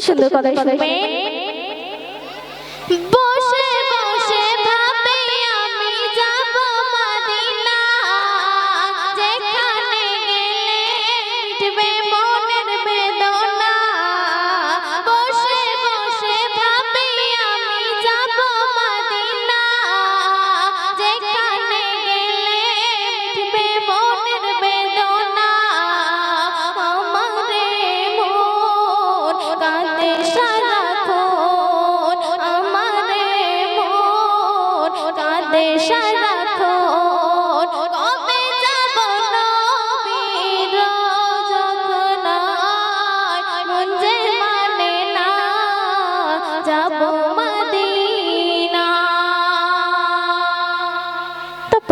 সুন্দর কথা শুনবেন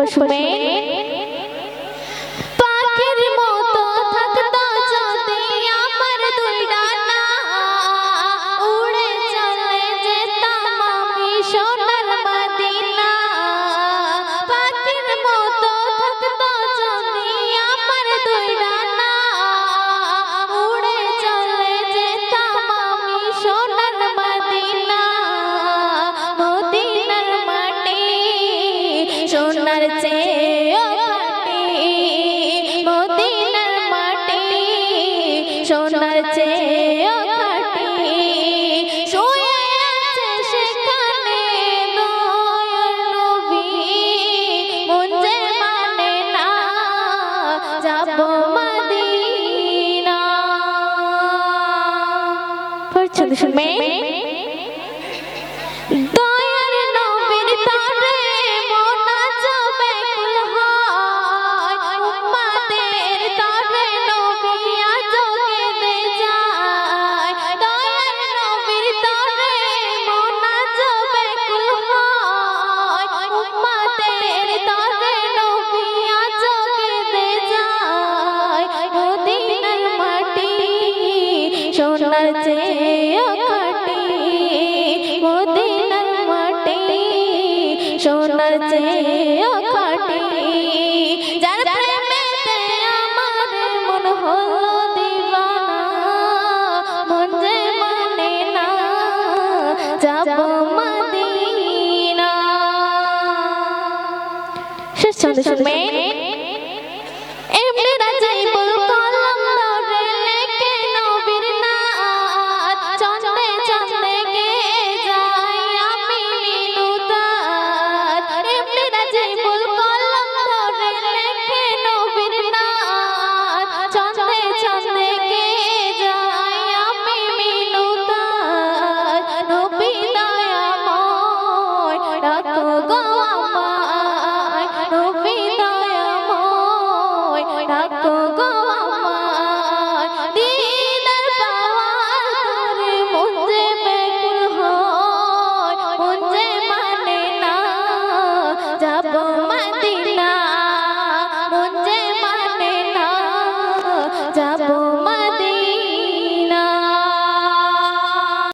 পশু সোনার চেয়েও খাটি মদিনার মাটি সোনার চেয়েও খাটি শুয়ে আছে সেখানে দয়াল নবী। মন যে মানে না যাব মদিনা। পড়ছো শুনবে? সোনার চেয়ে খাটে মদিনার মাটি সোনার চেয়ে খাটে যার প্রেমেতে আমার মন হলো দিবানা মন যে মানে না যাব মদিনা। শেষ ছন্দে শুনবেন